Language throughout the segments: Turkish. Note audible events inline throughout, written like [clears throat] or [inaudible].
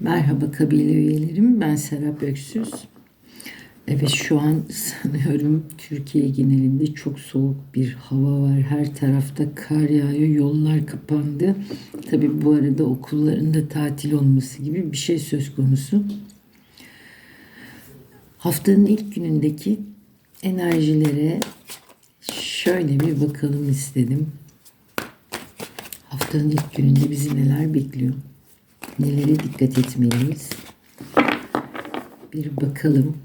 Merhaba kabile üyelerim. Ben Serap Öksüz. Evet şu an sanıyorum Türkiye genelinde çok soğuk bir hava var. Her tarafta kar yağıyor, yollar kapandı. Tabii bu arada okulların da tatil olması gibi bir şey söz konusu. Haftanın ilk günündeki enerjilere şöyle bir bakalım istedim. Haftanın ilk gününde bizi neler bekliyor? Nelere dikkat etmeliyiz? Bir bakalım.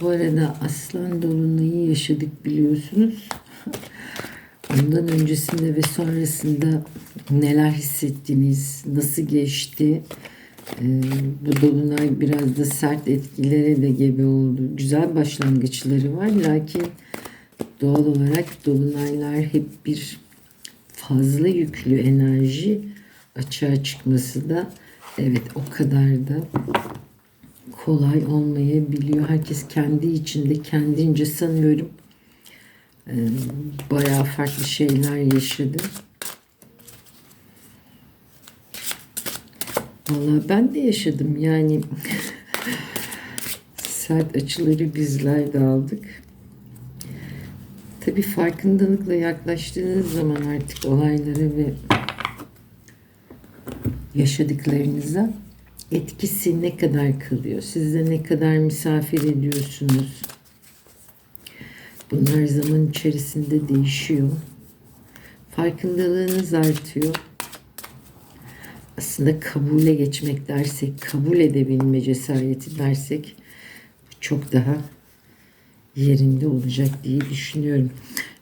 Bu arada aslan dolunayı yaşadık biliyorsunuz. Ondan öncesinde ve sonrasında neler hissettiniz, nasıl geçti? Ee, bu dolunay biraz da sert etkilere de gebe oldu. Güzel başlangıçları var lakin doğal olarak dolunaylar hep bir fazla yüklü enerji açığa çıkması da evet o kadar da kolay olmayabiliyor. Herkes kendi içinde kendince sanıyorum e, bayağı farklı şeyler yaşadı. Valla ben de yaşadım yani sert açıları bizler de aldık. Tabii farkındalıkla yaklaştığınız zaman artık olaylara ve yaşadıklarınıza etkisi ne kadar kalıyor? Sizde ne kadar misafir ediyorsunuz? Bunlar zaman içerisinde değişiyor. Farkındalığınız artıyor. Aslında kabule geçmek dersek, kabul edebilme cesareti dersek çok daha yerinde olacak diye düşünüyorum.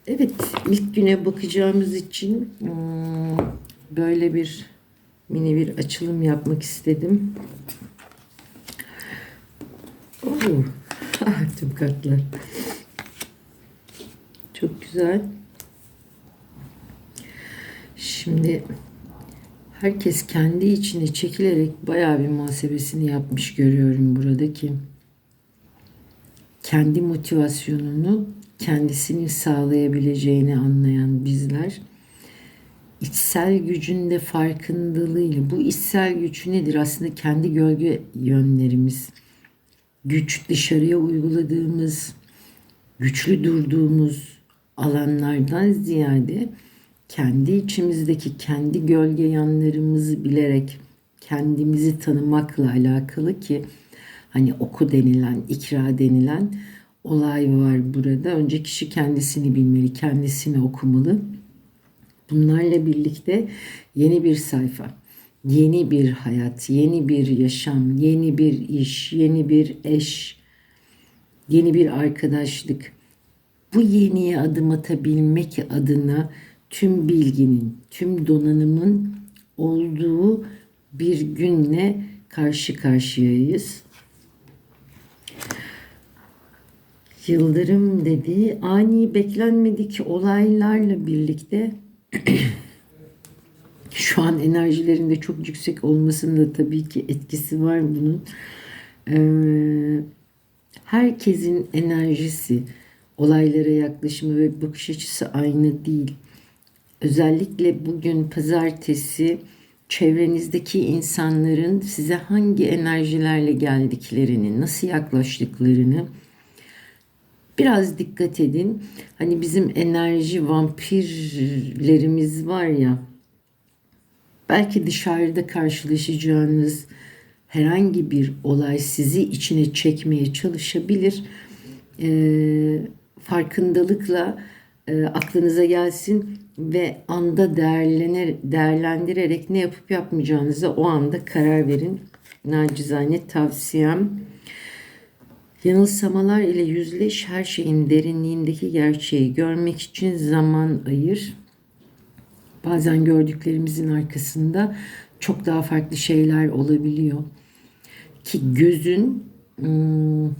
Evet, ilk güne bakacağımız için hmm, böyle bir mini bir açılım yapmak istedim. Oo, [laughs] tüm kartlar. Çok güzel. Şimdi herkes kendi içine çekilerek bayağı bir muhasebesini yapmış görüyorum buradaki. Kendi motivasyonunu kendisini sağlayabileceğini anlayan bizler içsel gücün de farkındalığıyla bu içsel güç nedir? Aslında kendi gölge yönlerimiz. Güç dışarıya uyguladığımız, güçlü durduğumuz alanlardan ziyade kendi içimizdeki kendi gölge yanlarımızı bilerek kendimizi tanımakla alakalı ki hani oku denilen, ikra denilen olay var burada. Önce kişi kendisini bilmeli, kendisini okumalı. Bunlarla birlikte yeni bir sayfa, yeni bir hayat, yeni bir yaşam, yeni bir iş, yeni bir eş, yeni bir arkadaşlık. Bu yeniye adım atabilmek adına tüm bilginin, tüm donanımın olduğu bir günle karşı karşıyayız. Yıldırım dedi ani beklenmedik olaylarla birlikte [clears throat] şu an enerjilerinde çok yüksek olmasında tabii ki etkisi var bunun. Ee, herkesin enerjisi, olaylara yaklaşımı ve bakış açısı aynı değil. Özellikle bugün pazartesi çevrenizdeki insanların size hangi enerjilerle geldiklerini, nasıl yaklaştıklarını biraz dikkat edin. Hani bizim enerji vampirlerimiz var ya. Belki dışarıda karşılaşacağınız herhangi bir olay sizi içine çekmeye çalışabilir. Ee, farkındalıkla e, aklınıza gelsin ve anda değerlenir, değerlendirerek ne yapıp yapmayacağınıza o anda karar verin. Nacizane tavsiyem. Yanılsamalar ile yüzleş, her şeyin derinliğindeki gerçeği görmek için zaman ayır. Bazen gördüklerimizin arkasında çok daha farklı şeyler olabiliyor. Ki gözün ım,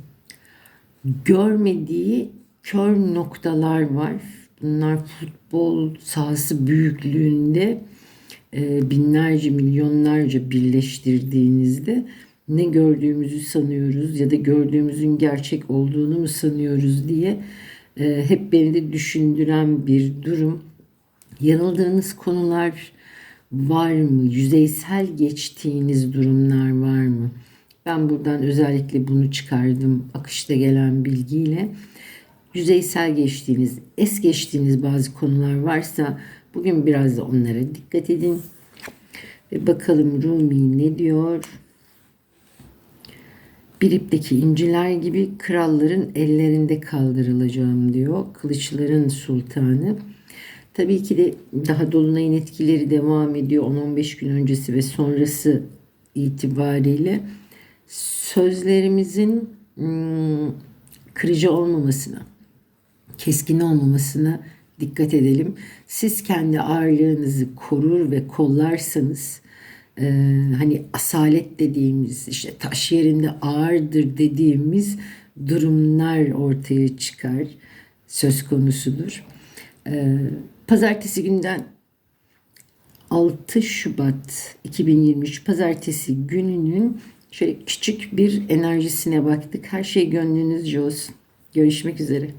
görmediği kör noktalar var. Bunlar futbol sahası büyüklüğünde e, binlerce, milyonlarca birleştirdiğinizde ne gördüğümüzü sanıyoruz ya da gördüğümüzün gerçek olduğunu mu sanıyoruz diye e, hep beni de düşündüren bir durum. Yanıldığınız konular var mı? Yüzeysel geçtiğiniz durumlar var mı? Ben buradan özellikle bunu çıkardım akışta gelen bilgiyle. Yüzeysel geçtiğiniz, es geçtiğiniz bazı konular varsa bugün biraz da onlara dikkat edin. Ve bakalım Rumi ne diyor? Bir ipteki inciler gibi kralların ellerinde kaldırılacağım diyor. Kılıçların sultanı. Tabii ki de daha dolunayın etkileri devam ediyor 10-15 gün öncesi ve sonrası itibariyle sözlerimizin hmm, kırıcı olmamasına, keskin olmamasına dikkat edelim. Siz kendi ağırlığınızı korur ve kollarsanız e, hani asalet dediğimiz işte taş yerinde ağırdır dediğimiz durumlar ortaya çıkar söz konusudur. E, pazartesi günden 6 Şubat 2023 pazartesi gününün şöyle küçük bir enerjisine baktık. Her şey gönlünüzce olsun. Görüşmek üzere.